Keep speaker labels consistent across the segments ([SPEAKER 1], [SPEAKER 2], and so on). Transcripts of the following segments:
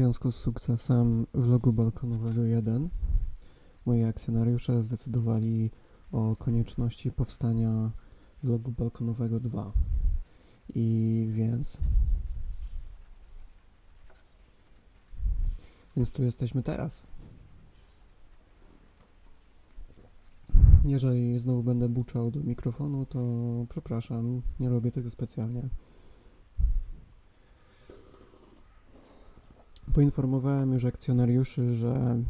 [SPEAKER 1] Związku z sukcesem vlogu balkonowego 1 moi akcjonariusze zdecydowali o konieczności powstania vlogu balkonowego 2. I więc. Więc tu jesteśmy teraz. Jeżeli znowu będę buczał do mikrofonu, to przepraszam, nie robię tego specjalnie. Poinformowałem już akcjonariuszy, że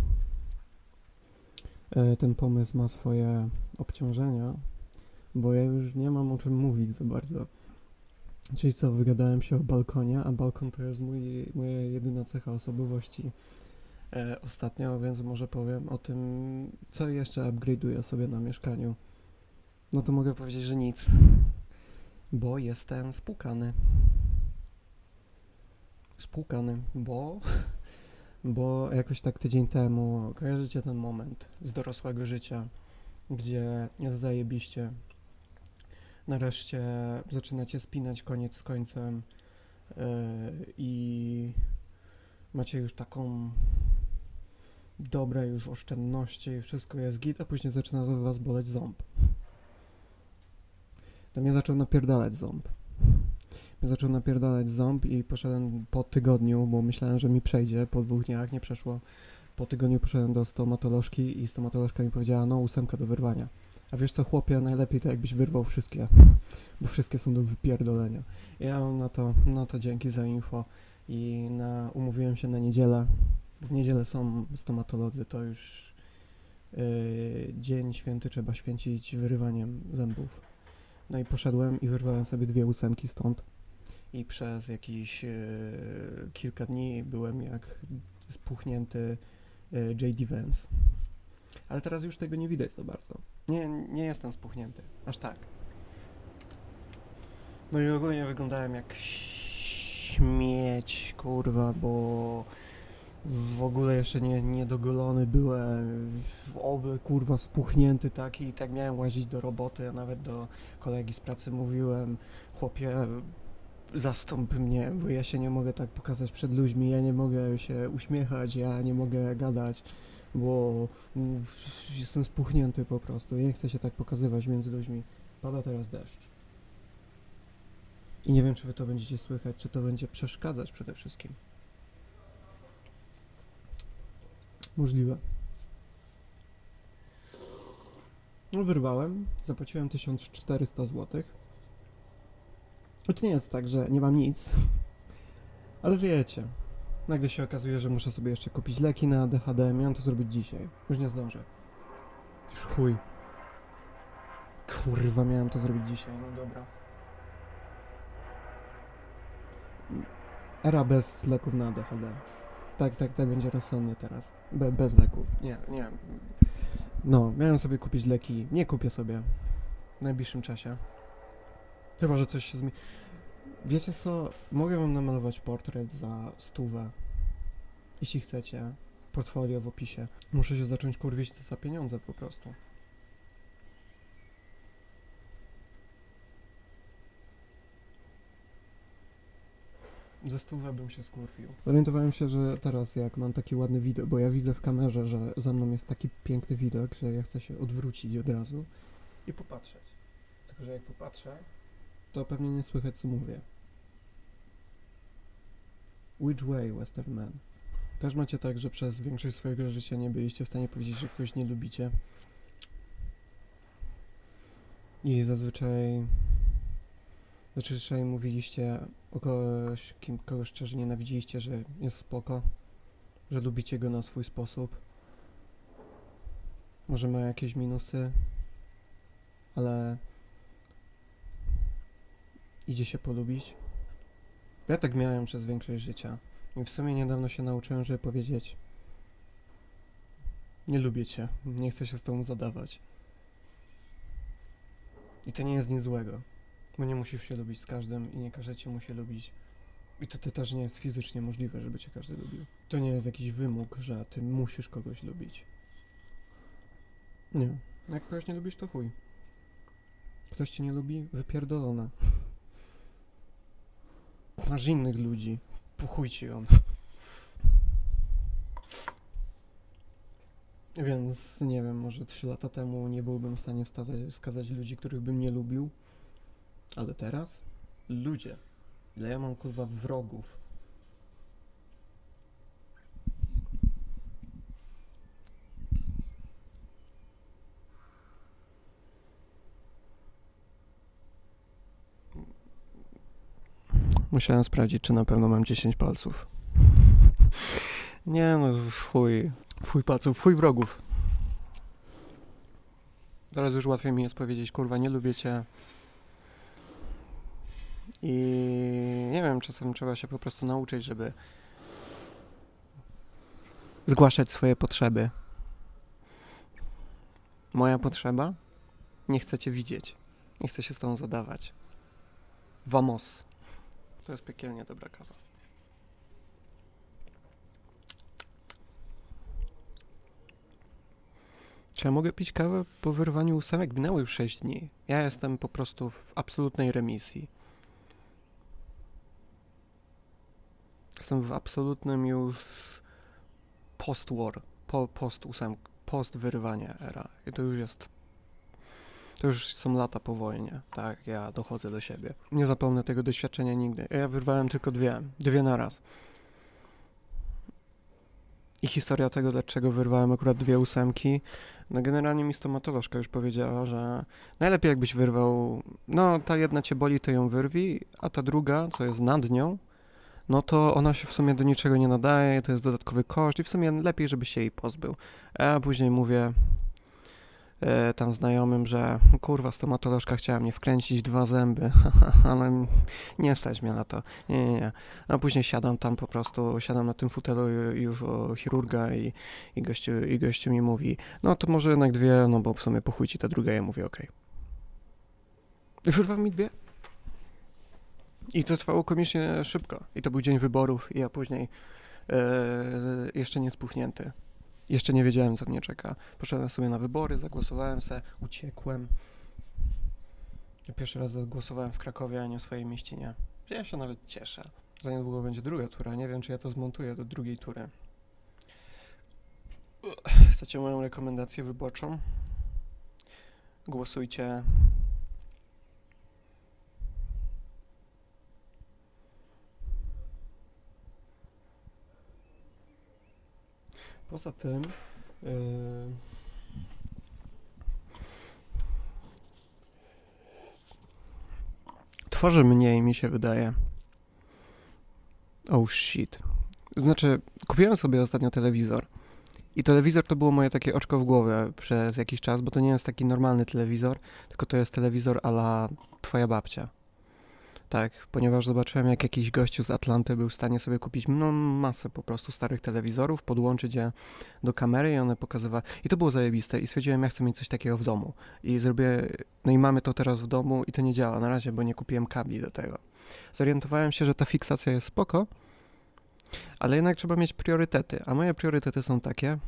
[SPEAKER 1] e, ten pomysł ma swoje obciążenia, bo ja już nie mam o czym mówić za bardzo. Czyli co, wygadałem się o balkonie, a balkon to jest mój, moja jedyna cecha osobowości e, ostatnio, więc może powiem o tym, co jeszcze upgrade'uję sobie na mieszkaniu. No to mogę powiedzieć, że nic, bo jestem spłukany. Spłukany, bo bo jakoś tak tydzień temu kojarzycie ten moment z dorosłego życia, gdzie zajebiście. Nareszcie zaczynacie spinać koniec z końcem yy, i macie już taką dobre już oszczędności i wszystko jest git, a później zaczyna was boleć ząb. To mnie zaczął napierdalać ząb. Zaczął napierdalać ząb i poszedłem po tygodniu, bo myślałem, że mi przejdzie, po dwóch dniach nie przeszło. Po tygodniu poszedłem do stomatolożki i stomatolożka mi powiedziała, no ósemka do wyrwania. A wiesz co, chłopie, najlepiej to jakbyś wyrwał wszystkie, bo wszystkie są do wypierdolenia. Ja na to, no to dzięki za info i na, umówiłem się na niedzielę. bo W niedzielę są stomatolodzy, to już yy, dzień święty trzeba święcić wyrywaniem zębów. No i poszedłem i wyrwałem sobie dwie ósemki stąd. I przez jakieś e, kilka dni byłem jak spuchnięty e, J.D. Vance. Ale teraz już tego nie widać za bardzo. Nie, nie jestem spuchnięty. Aż tak. No i ogólnie wyglądałem jak śmieć, kurwa, bo w ogóle jeszcze nie, niedogolony byłem, w ogóle kurwa spuchnięty taki i tak miałem łazić do roboty, a nawet do kolegi z pracy mówiłem, chłopie, zastąp mnie, bo ja się nie mogę tak pokazać przed ludźmi, ja nie mogę się uśmiechać, ja nie mogę gadać, bo jestem spuchnięty po prostu, ja nie chcę się tak pokazywać między ludźmi. Pada teraz deszcz. I nie wiem, czy wy to będziecie słychać, czy to będzie przeszkadzać przede wszystkim. Możliwe. No, wyrwałem, zapłaciłem 1400 zł. No to nie jest tak, że nie mam nic, ale wiecie. Nagle się okazuje, że muszę sobie jeszcze kupić leki na ADHD. Miałem to zrobić dzisiaj. Już nie zdążę. Już chuj. Kurwa, miałem to zrobić dzisiaj. No dobra. Era bez leków na ADHD. Tak, tak, tak będzie rozsądnie teraz. Be, bez leków. Nie, nie. No, miałem sobie kupić leki. Nie kupię sobie. W najbliższym czasie. Chyba, że coś się zmieni. Wiecie co? Mogę wam namalować portret za stówę. Jeśli chcecie. Portfolio w opisie. Muszę się zacząć kurwić to za pieniądze po prostu. Za stówę bym się skurwił. Orientowałem się, że teraz jak mam taki ładny widok, bo ja widzę w kamerze, że za mną jest taki piękny widok, że ja chcę się odwrócić od razu i popatrzeć. Tylko, że jak popatrzę, to pewnie nie słychać co mówię. Which way, Western Man? Też macie tak, że przez większość swojego życia nie byliście w stanie powiedzieć, że kogoś nie lubicie. I zazwyczaj... Zazwyczaj mówiliście o kogoś, kim kogoś szczerze nienawidziliście, że jest spoko, że lubicie go na swój sposób. Może ma jakieś minusy, ale idzie się polubić. Ja tak miałem przez większość życia. I w sumie niedawno się nauczyłem, żeby powiedzieć nie lubię cię, nie chcę się z tobą zadawać. I to nie jest nic złego, bo nie musisz się lubić z każdym i nie każdy cię musi lubić. I to, to też nie jest fizycznie możliwe, żeby cię każdy lubił. To nie jest jakiś wymóg, że ty musisz kogoś lubić. Nie. Jak kogoś nie lubisz, to chuj. Ktoś cię nie lubi, wypierdolone. Masz innych ludzi. Puchujcie on Więc nie wiem, może 3 lata temu nie byłbym w stanie wskazać, wskazać ludzi, których bym nie lubił. Ale teraz? Ludzie. Ile ja mam kurwa wrogów? Musiałem sprawdzić, czy na pewno mam 10 palców. Nie no, chuj. Chuj palców, chuj wrogów. Teraz już łatwiej mi jest powiedzieć, kurwa, nie lubię cię. I nie wiem, czasem trzeba się po prostu nauczyć, żeby zgłaszać swoje potrzeby. Moja potrzeba? Nie chcę cię widzieć. Nie chcę się z tobą zadawać. Vamos. To jest piekielnie dobra kawa. Czy ja mogę pić kawę po wyrwaniu ósemek? Minęło już 6 dni. Ja jestem po prostu w absolutnej remisji. Jestem w absolutnym już post-war, po, post ósem, post wyrywanie era. I to już jest. To już są lata po wojnie, tak, ja dochodzę do siebie. Nie zapomnę tego doświadczenia nigdy. Ja wyrwałem tylko dwie, dwie na raz. I historia tego, dlaczego wyrwałem akurat dwie ósemki, no generalnie mi stomatolożka już powiedziała, że najlepiej jakbyś wyrwał, no ta jedna cię boli, to ją wyrwij, a ta druga, co jest nad nią, no to ona się w sumie do niczego nie nadaje, to jest dodatkowy koszt i w sumie lepiej, żeby się jej pozbył. A później mówię tam znajomym, że kurwa, stomatolożka chciała mnie wkręcić dwa zęby, ale nie stać mnie na to. Nie, nie, nie. A później siadam tam po prostu, siadam na tym fotelu ju- już o chirurga i, i, gościu, i gościu mi mówi, no to może jednak dwie, no bo w sumie po chuj ci ta druga, ja mówię okej. I wyrwał mi dwie. I to trwało komicznie szybko. I to był dzień wyborów, i ja później e, jeszcze nie spuchnięty. Jeszcze nie wiedziałem, co mnie czeka. Poszedłem sobie na wybory, zagłosowałem se, uciekłem. Pierwszy raz zagłosowałem w Krakowie, a nie w swojej mieścinie. Ja się nawet cieszę. Za niedługo będzie druga tura. Nie wiem, czy ja to zmontuję do drugiej tury. Chcecie moją rekomendację wyborczą? Głosujcie Poza tym. Yy... Tworzy mniej, mi się wydaje. Oh shit. Znaczy, kupiłem sobie ostatnio telewizor. I telewizor to było moje takie oczko w głowie przez jakiś czas, bo to nie jest taki normalny telewizor, tylko to jest telewizor a la twoja babcia. Tak, ponieważ zobaczyłem, jak jakiś gościu z Atlanty był w stanie sobie kupić no, masę po prostu starych telewizorów, podłączyć je do kamery i one pokazywały. I to było zajebiste i stwierdziłem, ja chcę mieć coś takiego w domu. I zrobię, no i mamy to teraz w domu i to nie działa na razie, bo nie kupiłem kabli do tego. Zorientowałem się, że ta fiksacja jest spoko, ale jednak trzeba mieć priorytety, a moje priorytety są takie,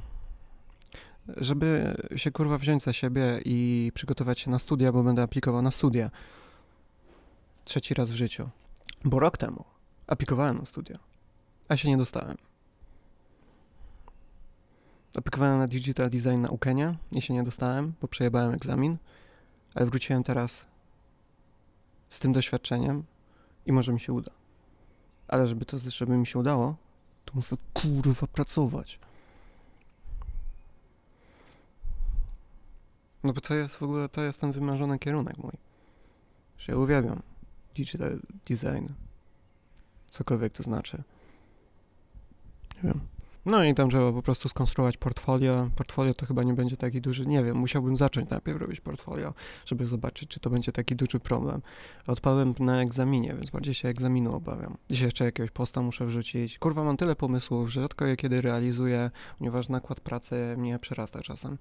[SPEAKER 1] żeby się kurwa wziąć za siebie i przygotować się na studia, bo będę aplikował na studia trzeci raz w życiu. Bo rok temu aplikowałem na studia, a się nie dostałem. Aplikowałem na digital design na Ukenie i się nie dostałem, bo przejebałem egzamin, ale wróciłem teraz z tym doświadczeniem i może mi się uda. Ale żeby to, żeby mi się udało, to muszę kurwa pracować. No bo to jest w ogóle, to jest ten wymarzony kierunek mój. Że ja uwielbiam digital design. Cokolwiek to znaczy. Nie wiem. No i tam trzeba po prostu skonstruować portfolio. Portfolio to chyba nie będzie taki duży, nie wiem, musiałbym zacząć najpierw robić portfolio, żeby zobaczyć, czy to będzie taki duży problem. Odpadłem na egzaminie, więc bardziej się egzaminu obawiam. Dzisiaj jeszcze jakiegoś posta muszę wrzucić. Kurwa, mam tyle pomysłów, że rzadko je kiedy realizuję, ponieważ nakład pracy mnie przerasta czasem.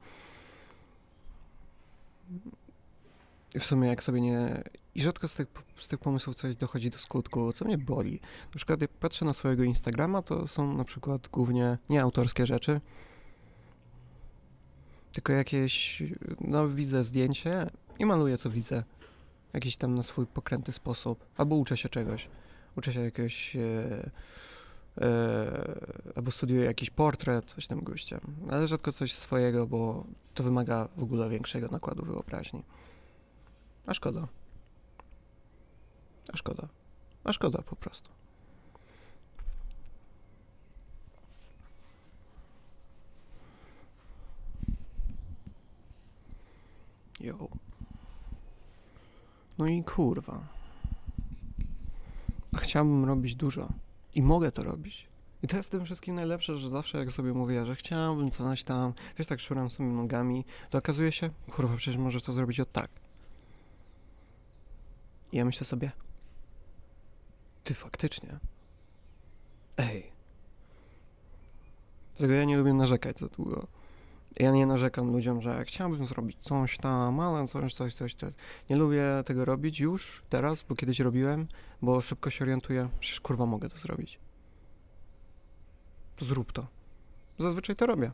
[SPEAKER 1] W sumie jak sobie nie... I rzadko z tych, z tych pomysłów coś dochodzi do skutku, co mnie boli. Na przykład jak patrzę na swojego Instagrama, to są na przykład głównie nie autorskie rzeczy, tylko jakieś, no widzę zdjęcie i maluję co widzę. Jakiś tam na swój pokrętny sposób. Albo uczę się czegoś. Uczę się jakiegoś, e, Yy, albo studiuję jakiś portret, coś tym gościem. Ale rzadko coś swojego, bo to wymaga w ogóle większego nakładu wyobraźni. A szkoda. A szkoda. A szkoda po prostu. Jo. No i kurwa. A chciałbym robić dużo. I mogę to robić. I to jest tym wszystkim najlepsze, że zawsze jak sobie mówię, że chciałbym coś tam, wiesz, tak szuram sobie nogami, to okazuje się, kurwa, przecież możesz to zrobić od tak. I ja myślę sobie, ty faktycznie. Ej. Dlatego ja nie lubię narzekać za długo. Ja nie narzekam ludziom, że chciałbym zrobić coś tam, ale coś, coś, coś, coś. Nie lubię tego robić już, teraz, bo kiedyś robiłem, bo szybko się orientuję, przecież kurwa mogę to zrobić. Zrób to. Zazwyczaj to robię.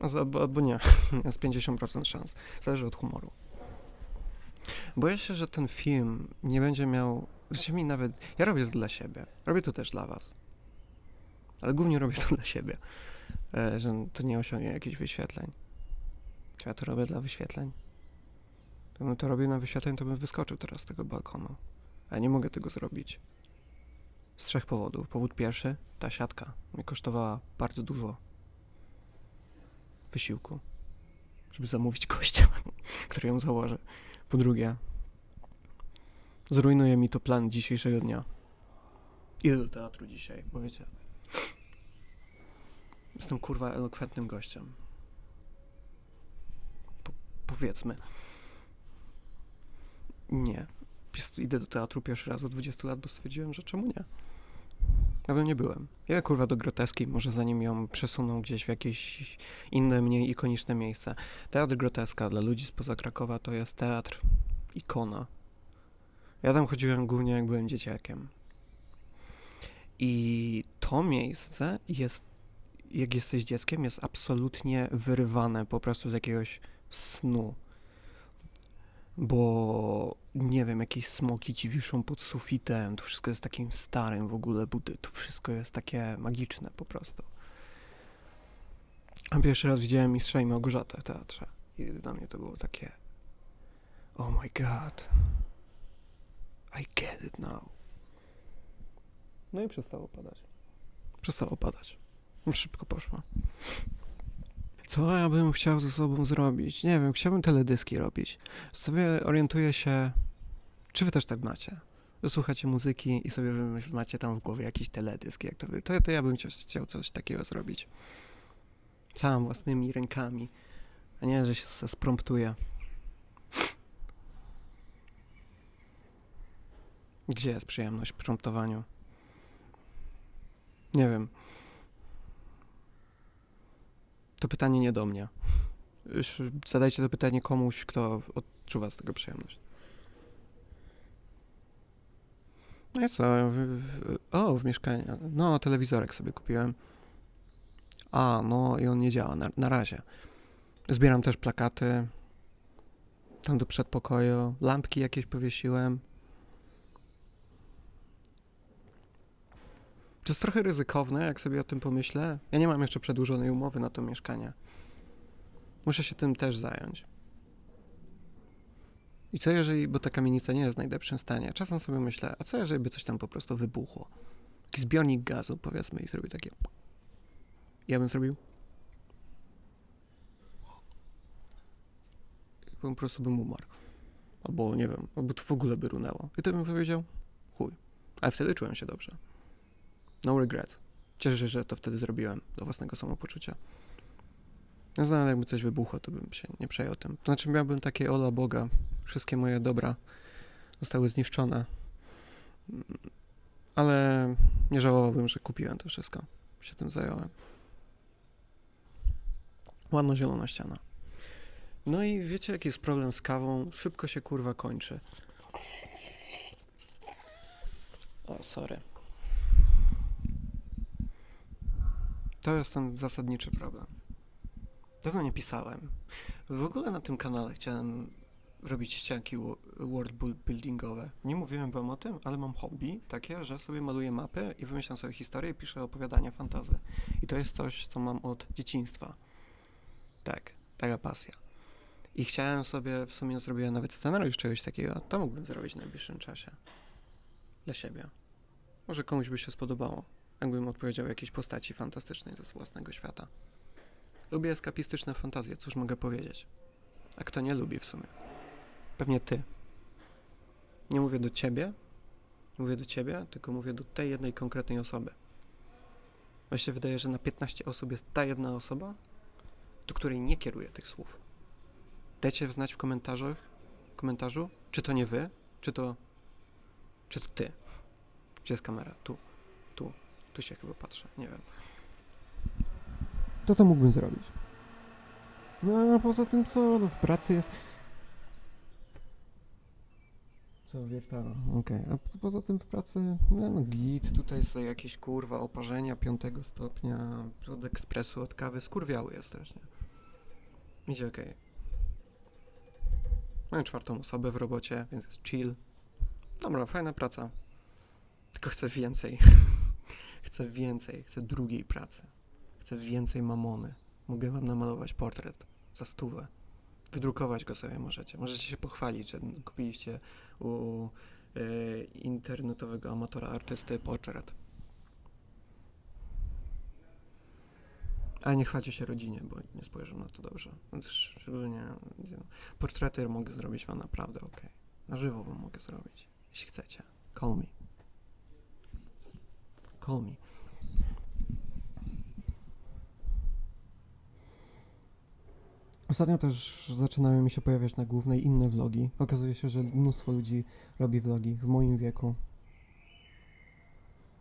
[SPEAKER 1] Albo, albo nie. Jest 50% szans. Zależy od humoru. Boję się, że ten film nie będzie miał. Zresztą mi nawet. Ja robię to dla siebie. Robię to też dla Was. Ale głównie robię to dla siebie. E, że to nie osiągnie jakichś wyświetleń. Ja to robię dla wyświetleń? Gdybym to robił na wyświetleń, to bym wyskoczył teraz z tego balkonu. Ale nie mogę tego zrobić. Z trzech powodów. Powód pierwszy, ta siatka mnie kosztowała bardzo dużo wysiłku, żeby zamówić kościół, który ją założę. Po drugie, zrujnuje mi to plan dzisiejszego dnia. Idę do teatru dzisiaj, bo wiecie, jestem kurwa elokwentnym gościem. Po, powiedzmy. Nie. Idę do teatru pierwszy raz od 20 lat, bo stwierdziłem, że czemu nie? Nawet nie byłem. Ja kurwa do groteski, może zanim ją przesuną gdzieś w jakieś inne, mniej ikoniczne miejsce. Teatr Groteska dla ludzi spoza Krakowa to jest teatr ikona. Ja tam chodziłem głównie jak byłem dzieciakiem. I to miejsce jest, jak jesteś dzieckiem, jest absolutnie wyrywane po prostu z jakiegoś snu. Bo nie wiem, jakieś smoki ci wiszą pod sufitem, to wszystko jest takim starym w ogóle budy, to wszystko jest takie magiczne po prostu. A pierwszy raz widziałem Mistrza i Małgorzatę w teatrze i dla mnie to było takie Oh my god I get it now No i przestało padać. Przestało padać. Szybko poszło. Co ja bym chciał ze sobą zrobić? Nie wiem, chciałbym teledyski robić. Sobie orientuję się, czy wy też tak macie? Że słuchacie muzyki i sobie wymyśl, macie tam w głowie jakiś teledysk, jak to wy. To, to ja bym chciał, chciał coś takiego zrobić. Sam, własnymi rękami. A nie, że się spromptuję. Gdzie jest przyjemność w promptowaniu? Nie wiem. To pytanie nie do mnie. Już zadajcie to pytanie komuś, kto odczuwa z tego przyjemność. No i co? O, w mieszkaniu. No, telewizorek sobie kupiłem. A, no i on nie działa na, na razie. Zbieram też plakaty. Tam do przedpokoju. Lampki jakieś powiesiłem. To jest trochę ryzykowne, jak sobie o tym pomyślę. Ja nie mam jeszcze przedłużonej umowy na to mieszkanie. Muszę się tym też zająć. I co jeżeli, bo ta kamienica nie jest w najlepszym stanie, czasem sobie myślę, a co jeżeli by coś tam po prostu wybuchło? Taki zbiornik gazu, powiedzmy, i zrobił takie... Ja bym zrobił... I po prostu bym umarł. Albo, nie wiem, albo to w ogóle by runęło. I to bym powiedział, chuj. Ale wtedy czułem się dobrze. No regrets. Cieszę się, że to wtedy zrobiłem do własnego samopoczucia. Ja znam, jakby coś wybuchło, to bym się nie przejął tym. To znaczy miałbym takie ola Boga. Wszystkie moje dobra zostały zniszczone. Ale nie żałowałbym, że kupiłem to wszystko. Się tym zająłem. Ładna zielona ściana. No i wiecie, jaki jest problem z kawą? Szybko się kurwa kończy. O, sorry. To jest ten zasadniczy problem. Dawno nie pisałem. W ogóle na tym kanale chciałem robić ścianki world buil- buildingowe. Nie mówiłem wam o tym, ale mam hobby takie, że sobie maluję mapy i wymyślam sobie historię i piszę opowiadania fantazy. I to jest coś, co mam od dzieciństwa. Tak, taka pasja. I chciałem sobie, w sumie zrobiłem nawet scenariusz czegoś takiego, to mógłbym zrobić w najbliższym czasie. Dla siebie. Może komuś by się spodobało, jakbym odpowiedział jakiejś postaci fantastycznej ze własnego świata. Lubię eskapistyczne fantazje, cóż mogę powiedzieć. A kto nie lubi w sumie? Pewnie ty. Nie mówię do ciebie, nie mówię do ciebie, tylko mówię do tej jednej konkretnej osoby. Właśnie wydaje, że na 15 osób jest ta jedna osoba, do której nie kieruję tych słów. Dajcie znać w komentarzach, komentarzu, czy to nie wy, czy to, czy to ty. Gdzie jest kamera? Tu, tu, się chyba patrzę, nie wiem. To to mógłbym zrobić. No, a poza tym co? No, w pracy jest... Co, wiertara? Okej, a po- poza tym w pracy, no, no git, tutaj są jakieś kurwa oparzenia piątego stopnia, od ekspresu, od kawy, skurwiały jest strasznie. Idzie okej. Mam czwartą osobę w robocie, więc jest chill. Dobra, fajna praca. Tylko chcę więcej. chcę więcej, chcę drugiej pracy. Chcę więcej mamony. Mogę wam namalować portret za stówę. Wydrukować go sobie możecie. Możecie się pochwalić, że kupiliście u e, internetowego amatora artysty portret. Ale nie chwalcie się rodzinie, bo nie spojrzą na to dobrze. Szczególnie nie, portrety mogę zrobić wam naprawdę ok. Na żywo wam mogę zrobić, jeśli chcecie. Call me. Ostatnio też zaczynają mi się pojawiać na głównej inne vlogi. Okazuje się, że mnóstwo ludzi robi vlogi w moim wieku.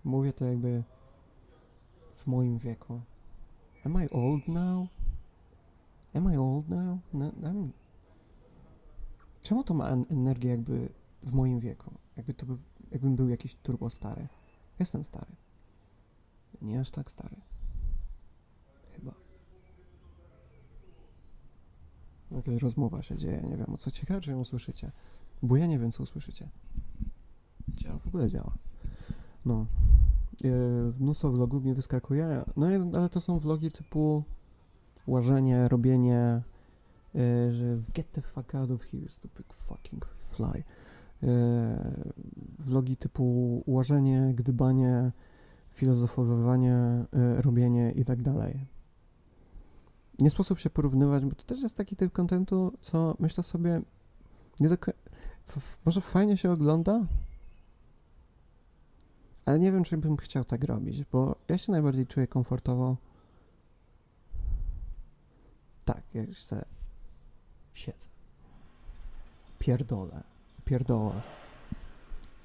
[SPEAKER 1] Mówię to jakby w moim wieku. Am I old now? Am I old now? No, I'm... Czemu to ma en- energię jakby w moim wieku? Jakby to by, jakbym był jakiś turbo stary. Jestem stary. Nie aż tak stary. Chyba. Jakaś rozmowa się dzieje, nie wiem o co ciekawe, czy ją usłyszycie. Bo ja nie wiem, co usłyszycie. Działa, w ogóle działa. No. Yy, mnóstwo vlogów mi wyskakuje, no ale to są vlogi typu łażenie, robienie, yy, że get the fuck out of here, stupid fucking fly. Yy, vlogi typu łażenie, gdybanie, filozofowywanie, yy, robienie i tak dalej. Nie sposób się porównywać, bo to też jest taki typ kontentu, co myślę sobie, nie do, może fajnie się ogląda, ale nie wiem, czy bym chciał tak robić, bo ja się najbardziej czuję komfortowo. Tak, jak se siedzę. Pierdolę. Pierdolę.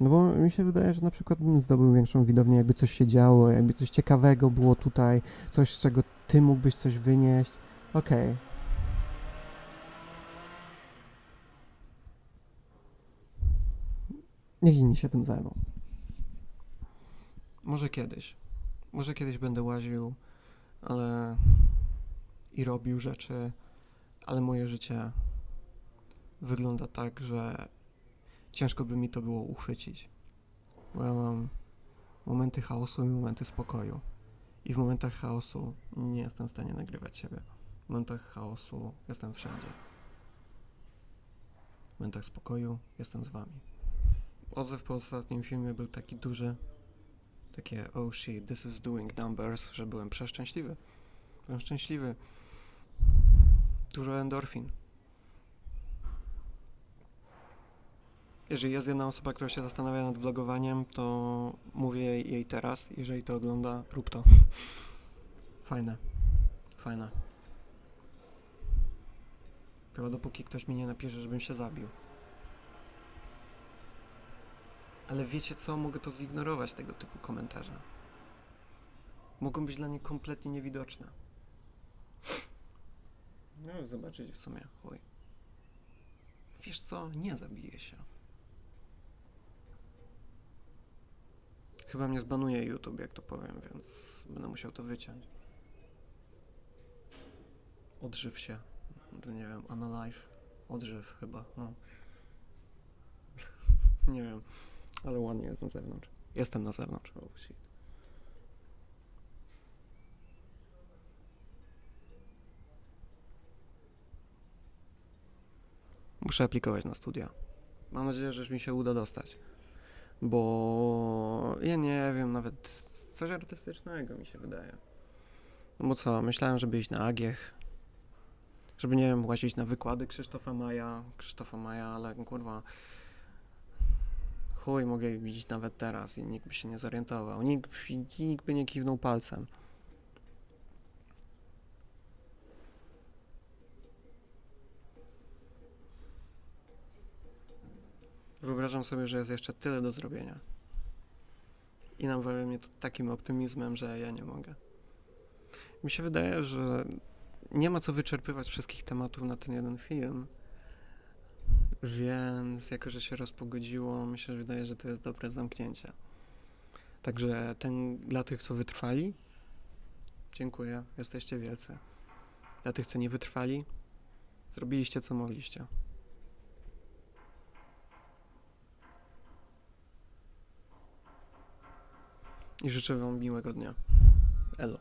[SPEAKER 1] No bo mi się wydaje, że na przykład bym zdobył większą widownię, jakby coś się działo, jakby coś ciekawego było tutaj, coś, z czego ty mógłbyś coś wynieść. Okej. Niech inni się tym zajmą. Może kiedyś. Może kiedyś będę łaził, ale. i robił rzeczy, ale moje życie wygląda tak, że ciężko by mi to było uchwycić. Bo ja mam momenty chaosu i momenty spokoju. I w momentach chaosu nie jestem w stanie nagrywać siebie. W momentach chaosu jestem wszędzie. W momentach spokoju jestem z wami. Odzew po ostatnim filmie był taki duży, takie oh shit, this is doing numbers, że byłem przeszczęśliwy. Byłem szczęśliwy. Dużo endorfin. Jeżeli jest jedna osoba, która się zastanawia nad vlogowaniem, to mówię jej, teraz. Jeżeli to ogląda, rób to. Fajne. Fajne. Chyba dopóki ktoś mi nie napisze, żebym się zabił. Ale wiecie co? Mogę to zignorować, tego typu komentarze. Mogą być dla mnie kompletnie niewidoczne. No, zobaczyć w sumie, chuj. Wiesz co? Nie zabiję się. Chyba mnie zbanuje YouTube, jak to powiem, więc będę musiał to wyciąć. Odżyw się. Nie wiem, Unalive. Odżyw chyba, no. Nie wiem, ale ładnie jest na zewnątrz. Jestem na zewnątrz. Oh shit. Muszę aplikować na studia. Mam nadzieję, że mi się uda dostać. Bo ja nie wiem, nawet coś artystycznego mi się wydaje. No bo co, myślałem, żeby iść na Agiech, żeby, nie wiem, łazić na wykłady Krzysztofa Maja, Krzysztofa Maja, ale kurwa, chuj, mogę iść nawet teraz i nikt by się nie zorientował, nikt, nikt by nie kiwnął palcem. Wyobrażam sobie, że jest jeszcze tyle do zrobienia. I nawala mnie to takim optymizmem, że ja nie mogę. Mi się wydaje, że nie ma co wyczerpywać wszystkich tematów na ten jeden film. Więc jako, że się rozpogodziło, mi się wydaje, że to jest dobre zamknięcie. Także ten dla tych, co wytrwali, dziękuję, jesteście wielcy. Dla tych, co nie wytrwali, zrobiliście co mogliście. I życzę Wam miłego dnia. Elo.